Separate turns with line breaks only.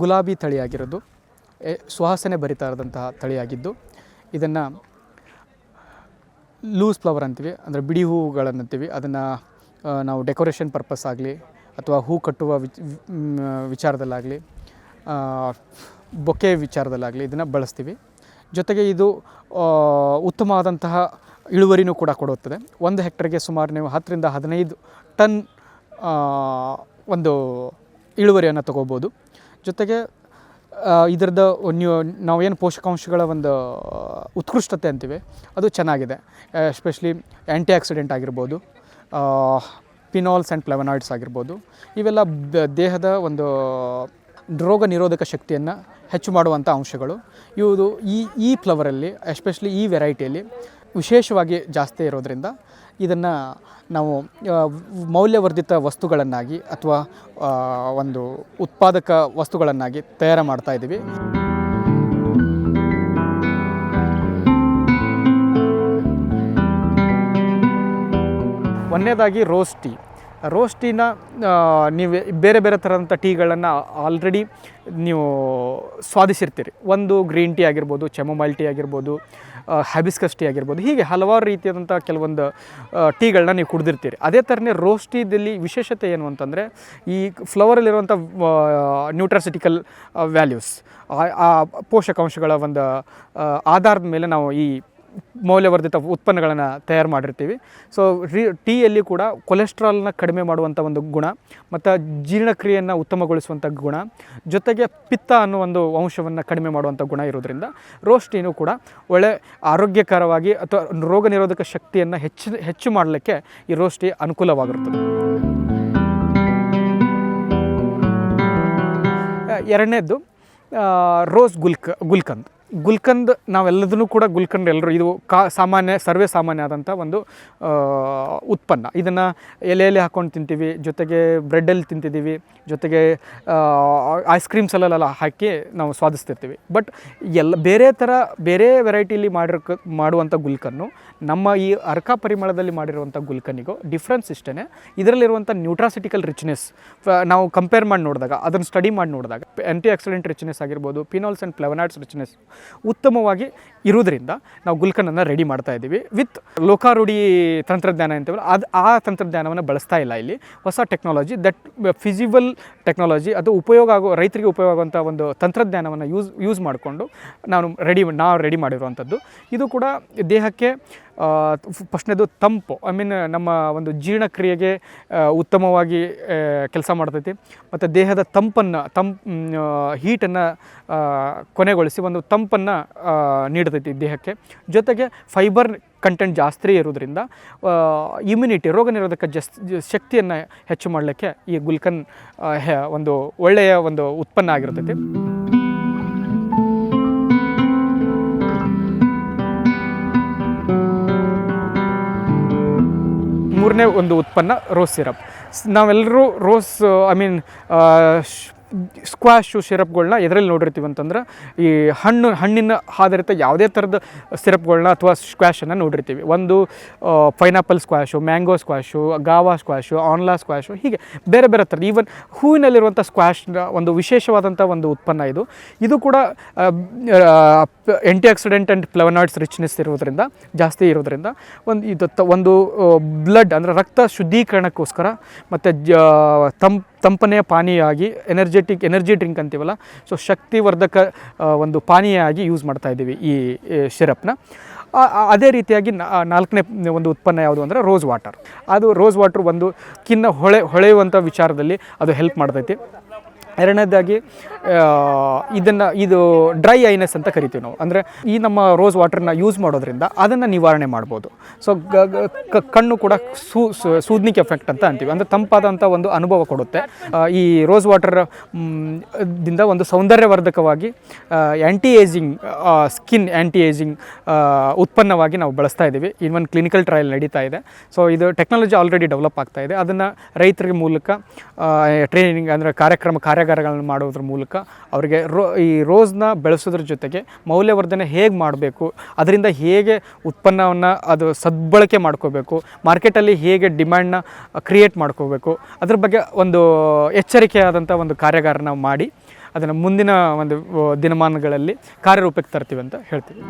ಗುಲಾಬಿ ತಳಿಯಾಗಿರೋದು. ಸುವಾಸನೆ ಭರಿತಾ ಇರೋದಂತಹ ತಳಿಯಾಗಿದ್ದು, ಇದನ್ನು ಲೂಸ್ ಫ್ಲವರ್ ಅಂತೀವಿ, ಅಂದರೆ ಬಿಡಿ ಹೂವುಗಳನ್ನಂತೀವಿ ಅದನ್ನು ನಾವು ಡೆಕೋರೇಷನ್ ಪರ್ಪಸ್ ಆಗಲಿ, ಅಥವಾ ಹೂ ಕಟ್ಟುವ ವಿಚ್ ವಿಚಾರದಲ್ಲಾಗಲಿ ಬೊಕ್ಕೆ ವಿಚಾರದಲ್ಲಾಗಲಿ ಇದನ್ನು ಬಳಸ್ತೀವಿ. ಜೊತೆಗೆ ಇದು ಉತ್ತಮವಾದಂತಹ ಇಳುವರಿನೂ ಕೂಡ ಕೊಡುತ್ತದೆ. ಒಂದು ಹೆಕ್ಟರ್ಗೆ ಸುಮಾರು ನೀವು ಹತ್ತರಿಂದ ಹದಿನೈದು ಟನ್ ಒಂದು ಇಳುವರಿಯನ್ನು ತಗೋಬೋದು. ಜೊತೆಗೆ ಇದರದ್ದು ನೀವು ನಾವೇನು ಪೋಷಕಾಂಶಗಳ ಒಂದು ಉತ್ಕೃಷ್ಟತೆ ಅಂತೀವಿ, ಅದು ಚೆನ್ನಾಗಿದೆ. ಎಸ್ಪೆಷಲಿ ಆ್ಯಂಟಿ ಆಕ್ಸಿಡೆಂಟ್ ಆಗಿರ್ಬೋದು ಪಿನಾಲ್ಸ್ ಆ್ಯಂಡ್ ಫ್ಲೆವನಾಯ್ಡ್ಸ್ ಆಗಿರ್ಬೋದು, ಇವೆಲ್ಲ ದೇಹದ ಒಂದು ರೋಗ ನಿರೋಧಕ ಶಕ್ತಿಯನ್ನು ಹೆಚ್ಚು ಮಾಡುವಂಥ ಅಂಶಗಳು. ಇವುದು ಈ ಈ ಫ್ಲವರಲ್ಲಿ ಎಸ್ಪೆಷಲಿ ಈ ವೆರೈಟಿಯಲ್ಲಿ ವಿಶೇಷವಾಗಿ ಜಾಸ್ತಿ ಇರೋದರಿಂದ ಇದನ್ನು ನಾವು ಮೌಲ್ಯವರ್ಧಿತ ವಸ್ತುಗಳನ್ನಾಗಿ ಅಥವಾ ಒಂದು ಉತ್ಪಾದಕ ವಸ್ತುಗಳನ್ನಾಗಿ ತಯಾರು ಮಾಡ್ತಾ ಇದ್ದೀವಿ. ಒಂದನೇದಾಗಿ ರೋಸ್ ಟೀ. ರೋಸ್ ಟೀನ ಆ, ನೀವು ಬೇರೆ ಬೇರೆ ಥರದಂಥ ಟೀಗಳನ್ನು ಆಲ್ರೆಡಿ ನೀವು ಸ್ವಾದಿಸಿರ್ತೀರಿ. ಒಂದು ಗ್ರೀನ್ ಟೀ ಆಗಿರ್ಬೋದು ಚೆಮೊಮೈಲ್ ಟೀ ಆಗಿರ್ಬೋದು ಹ್ಯಾಬಿಸ್ಕಸ್ ಟೀ ಆಗಿರ್ಬೋದು ಹೀಗೆ ಹಲವಾರು ರೀತಿಯಾದಂಥ ಕೆಲವೊಂದು ಟೀಗಳನ್ನ ನೀವು ಕುಡಿದಿರ್ತೀರಿ. ಅದೇ ಥರನೇ ರೋಸ್ಟಿದಲ್ಲಿ ವಿಶೇಷತೆ ಏನು ಅಂತಂದರೆ ಈ ಫ್ಲವರಲ್ಲಿರುವಂಥ ನ್ಯೂಟ್ರಾಸಿಟಿಕಲ್ ವ್ಯಾಲ್ಯೂಸ್ ಆ ಪೋಷಕಾಂಶಗಳ ಒಂದು ಆಧಾರದ ಮೇಲೆ ನಾವು ಈ ಮೌಲ್ಯವರ್ಧಿತ ಉತ್ಪನ್ನಗಳನ್ನು ತಯಾರು ಮಾಡಿರ್ತೀವಿ. ಸೊ ರಿ ಟೀಯಲ್ಲಿ ಕೂಡ ಕೊಲೆಸ್ಟ್ರಾಲ್ನ ಕಡಿಮೆ ಮಾಡುವಂಥ ಒಂದು ಗುಣ ಮತ್ತು ಜೀರ್ಣಕ್ರಿಯೆಯನ್ನು ಉತ್ತಮಗೊಳಿಸುವಂಥ ಗುಣ ಜೊತೆಗೆ ಪಿತ್ತ ಅನ್ನೋ ಒಂದು ಅಂಶವನ್ನು ಕಡಿಮೆ ಮಾಡುವಂಥ ಗುಣ ಇರೋದ್ರಿಂದ ರೋಸ್ಟ್ ಕೂಡ ಒಳ್ಳೆ ಆರೋಗ್ಯಕರವಾಗಿ ಅಥವಾ ರೋಗ ನಿರೋಧಕ ಶಕ್ತಿಯನ್ನು ಹೆಚ್ಚು ಹೆಚ್ಚು ಮಾಡಲಿಕ್ಕೆ ಈ ರೋಸ್ಟ್ ಟೀ ಅನುಕೂಲವಾಗಿರುತ್ತದೆ ಎರಡನೇದ್ದು ರೋಸ್ ಗುಲ್ಕ್, ಗುಲ್ಕಂದ್. ಗುಲ್ಕಂದ್, ನಾವೆಲ್ಲದನ್ನು ಕೂಡ ಗುಲ್ಕಂದ್ ಎಲ್ಲರೂ, ಇದು ಕಾ, ಸಾಮಾನ್ಯ, ಸರ್ವೇ ಸಾಮಾನ್ಯ ಆದಂಥ ಒಂದು ಉತ್ಪನ್ನ. ಇದನ್ನು ಎಲೆಯಲ್ಲಿ ಹಾಕ್ಕೊಂಡು ತಿಂತೀವಿ, ಜೊತೆಗೆ ಬ್ರೆಡ್ಡಲ್ಲಿ ತಿಂತಿದ್ದೀವಿ, ಜೊತೆಗೆ ಐಸ್ ಕ್ರೀಮ್ಸಲ್ಲೆಲ್ಲ ಹಾಕಿ ನಾವು ಸ್ವಾದಿಸ್ತಿರ್ತೀವಿ. ಬಟ್ ಎಲ್ಲ, ಬೇರೆ ಥರ, ಬೇರೆ ವೆರೈಟಿಲಿ ಮಾಡಿರೋ ಮಾಡುವಂಥ ಗುಲ್ಕನ್ನು, ನಮ್ಮ ಈ ಅರ್ಕ ಪರಿಮಳದಲ್ಲಿ ಮಾಡಿರುವಂಥ ಗುಲ್ಕನಿಗೂ, ಡಿಫ್ರೆನ್ಸ್ ಇಷ್ಟೇ ಇದರಲ್ಲಿರುವಂಥ ನ್ಯೂಟ್ರಾಸಿಟಿಕಲ್ ರಿಚ್ನೆಸ್ ನಾವು ಕಂಪೇರ್ ಮಾಡಿ ನೋಡಿದಾಗ, ಅದನ್ನು ಸ್ಟಡಿ ಮಾಡಿ ನೋಡಿದಾಗ ಆ್ಯಂಟಿ ಆಕ್ಸಿಡೆಂಟ್ ರಿಚ್ನೆಸ್ ಆಗಿರ್ಬೋದು ಪಿನಾಲ್ಸ್ ಆ್ಯಂಡ್ ಪ್ಲೆವನಾಟ್ಸ್ ರಿಚ್ನೆಸ್ ಉತ್ತಮವಾಗಿ ಇರೋದ್ರಿಂದ ನಾವು ಗುಲ್ಕನನ್ನು ರೆಡಿ ಮಾಡ್ತಾ ಇದ್ದೀವಿ ವಿತ್ ಲೋಕಾರೂಢಿ ತಂತ್ರಜ್ಞಾನ ಅಂತೀವಲ್ಲ ಅದು ಆ ತಂತ್ರಜ್ಞಾನವನ್ನು ಬಳಸ್ತಾ ಇಲ್ಲ ಇಲ್ಲಿ. ಹೊಸ ಟೆಕ್ನಾಲಜಿ ದಟ್ ಫಿಸಿಬಲ್ ಟೆಕ್ನಾಲಜಿ ಅದು ಉಪಯೋಗ ಆಗೋ, ರೈತರಿಗೆ ಉಪಯೋಗ ಆಗುವಂಥ ಒಂದು ತಂತ್ರಜ್ಞಾನವನ್ನು ಯೂಸ್ ಯೂಸ್ ಮಾಡಿಕೊಂಡು ನಾನು ರೆಡಿ ನಾವು ರೆಡಿ ಮಾಡಿರುವಂಥದ್ದು. ಇದು ಕೂಡ ದೇಹಕ್ಕೆ ಫಸ್ಟ್ನೇದು ತಂಪು. ಐ ಮೀನ್ ನಮ್ಮ ಒಂದು ಜೀರ್ಣಕ್ರಿಯೆಗೆ ಉತ್ತಮವಾಗಿ ಕೆಲಸ ಮಾಡ್ತೈತಿ. ಮತ್ತು ದೇಹದ ತಂಪನ್ನು, ತಂಪ್ ಹೀಟನ್ನು ಕೊನೆಗೊಳಿಸಿ ಒಂದು ತಂಪನ್ನು ನೀಡ್ತೈತಿ ದೇಹಕ್ಕೆ. ಜೊತೆಗೆ ಫೈಬರ್ ಕಂಟೆಂಟ್ ಜಾಸ್ತಿ ಇರೋದ್ರಿಂದ ಇಮ್ಯುನಿಟಿ ರೋಗ ನಿರೋಧಕ ಜಸ್ ಶಕ್ತಿಯನ್ನು ಹೆಚ್ಚು ಮಾಡಲಿಕ್ಕೆ ಈ ಗುಲ್ಕನ್ ಒಂದು ಒಳ್ಳೆಯ ಒಂದು ಉತ್ಪನ್ನ ಆಗಿರ್ತೈತಿ. ಮೂರನೇ ಒಂದು ಉತ್ಪನ್ನ ರೋಸ್ ಸಿರಪ್ ನಾವೆಲ್ಲರೂ ರೋಸ್ ಐ ಮೀನ್ ಸ್ಕ್ವಾಶು ಸಿರಪ್ಗಳನ್ನ ಎದರಲ್ಲಿ ನೋಡಿರ್ತೀವಿ ಅಂತಂದ್ರೆ, ಈ ಹಣ್ಣು, ಹಣ್ಣಿನ ಆಧಾರಿತ ಯಾವುದೇ ಥರದ ಸಿರಪ್ಗಳನ್ನ ಅಥವಾ ಸ್ಕ್ವಾಶನ್ನು ನೋಡಿರ್ತೀವಿ. ಒಂದು pineapple squash mango squash guava squash amla squash ಹೀಗೆ ಬೇರೆ ಬೇರೆ ಥರದ ಈವನ್ ಹೂವಿನಲ್ಲಿರುವಂಥ ಸ್ಕ್ವಾಶ್ನ ಒಂದು ವಿಶೇಷವಾದಂಥ ಒಂದು ಉತ್ಪನ್ನ ಇದು. ಇದು ಕೂಡ antioxidant and flavonoids richness ಇರೋದ್ರಿಂದ, ಜಾಸ್ತಿ ಇರೋದ್ರಿಂದ, ಒಂದು ಇದು ಒಂದು ಬ್ಲಡ್ ಅಂದರೆ ರಕ್ತ ಶುದ್ಧೀಕರಣಕ್ಕೋಸ್ಕರ, ಮತ್ತು ಜ, ತಂಪ್ ತಂಪನೆಯ ಪಾನೀಯ ಆಗಿ ಎನರ್ಜೆಟಿಕ್ ಎನರ್ಜಿ ಡ್ರಿಂಕ್ ಅಂತೀವಲ್ಲ, ಸೊ ಶಕ್ತಿವರ್ಧಕ ಒಂದು ಪಾನೀಯ ಆಗಿ ಯೂಸ್ ಮಾಡ್ತಾ ಇದ್ದೀವಿ ಈ ಶಿರಪ್ನ ಅದೇ ರೀತಿಯಾಗಿ ನಾಲ್ಕನೇ ಒಂದು ಉತ್ಪನ್ನ ಯಾವುದು ಅಂದರೆ ರೋಸ್ ವಾಟರ್. ಅದು ರೋಸ್ ವಾಟರ್ ಒಂದು ಕಿನ್ನ ಹೊಳೆ, ಹೊಳೆಯುವಂಥ ವಿಚಾರದಲ್ಲಿ ಅದು ಹೆಲ್ಪ್ ಮಾಡ್ತೈತಿ. ಎರಡನೇದಾಗಿ ಇದನ್ನು, ಇದು ಡ್ರೈ ಐನೆಸ್ ಅಂತ ಕರಿತೀವಿ ನಾವು. ಅಂದರೆ ಈ ನಮ್ಮ ರೋಸ್ ವಾಟರ್ನ ಯೂಸ್ ಮಾಡೋದ್ರಿಂದ ಅದನ್ನು ನಿವಾರಣೆ ಮಾಡ್ಬೋದು. ಸೊ ಕಣ್ಣು ಕೂಡ ಸೂ ಸೂದ್ನಿಕ್ ಎಫೆಕ್ಟ್ ಅಂತ ಅಂತೀವಿ. ಅಂದರೆ ತಂಪಾದಂಥ ಒಂದು ಅನುಭವ ಕೊಡುತ್ತೆ. ಈ ರೋಸ್ ವಾಟರ್ ದಿಂದ ಒಂದು ಸೌಂದರ್ಯವರ್ಧಕವಾಗಿ anti ageing skin anti ageing ಉತ್ಪನ್ನವಾಗಿ ನಾವು ಬಳಸ್ತಾ ಇದ್ದೀವಿ. ಇವನ್ ಕ್ಲಿನಿಕಲ್ ಟ್ರಯಲ್ ನಡೀತಾ ಇದೆ. ಸೊ ಇದು ಟೆಕ್ನಾಲಜಿ ಆಲ್ರೆಡಿ ಡೆವಲಪ್ ಆಗ್ತಾ ಇದೆ. ಅದನ್ನು ರೈತರಿಗೆ ಮೂಲಕ ಟ್ರೈನಿಂಗ್ ಅಂದರೆ ಕಾರ್ಯಕ್ರಮ ಕಾರ್ಯಾಗಾರಗಳನ್ನು ಮಾಡೋದ್ರ ಮೂಲಕ ಅವರಿಗೆ ರೋ, ಈ ರೋಸ್ನ ಬೆಳೆಸೋದ್ರ ಜೊತೆಗೆ ಮೌಲ್ಯವರ್ಧನೆ ಹೇಗೆ ಮಾಡಬೇಕು, ಅದರಿಂದ ಹೇಗೆ ಉತ್ಪನ್ನವನ್ನು ಅದು ಸದ್ಬಳಕೆ ಮಾಡ್ಕೋಬೇಕು, ಮಾರ್ಕೆಟಲ್ಲಿ ಹೇಗೆ ಡಿಮ್ಯಾಂಡ್ನ ಕ್ರಿಯೇಟ್ ಮಾಡ್ಕೋಬೇಕು, ಅದ್ರ ಬಗ್ಗೆ ಒಂದು ಎಚ್ಚರಿಕೆಯಾದಂಥ ಒಂದು ಕಾರ್ಯಾಗಾರನ ಮಾಡಿ ಅದನ್ನು ಮುಂದಿನ ಒಂದು ದಿನಮಾನಗಳಲ್ಲಿ ಕಾರ್ಯರೂಪಕ್ಕೆ ತರ್ತೀವಿ ಅಂತ ಹೇಳ್ತೀವಿ.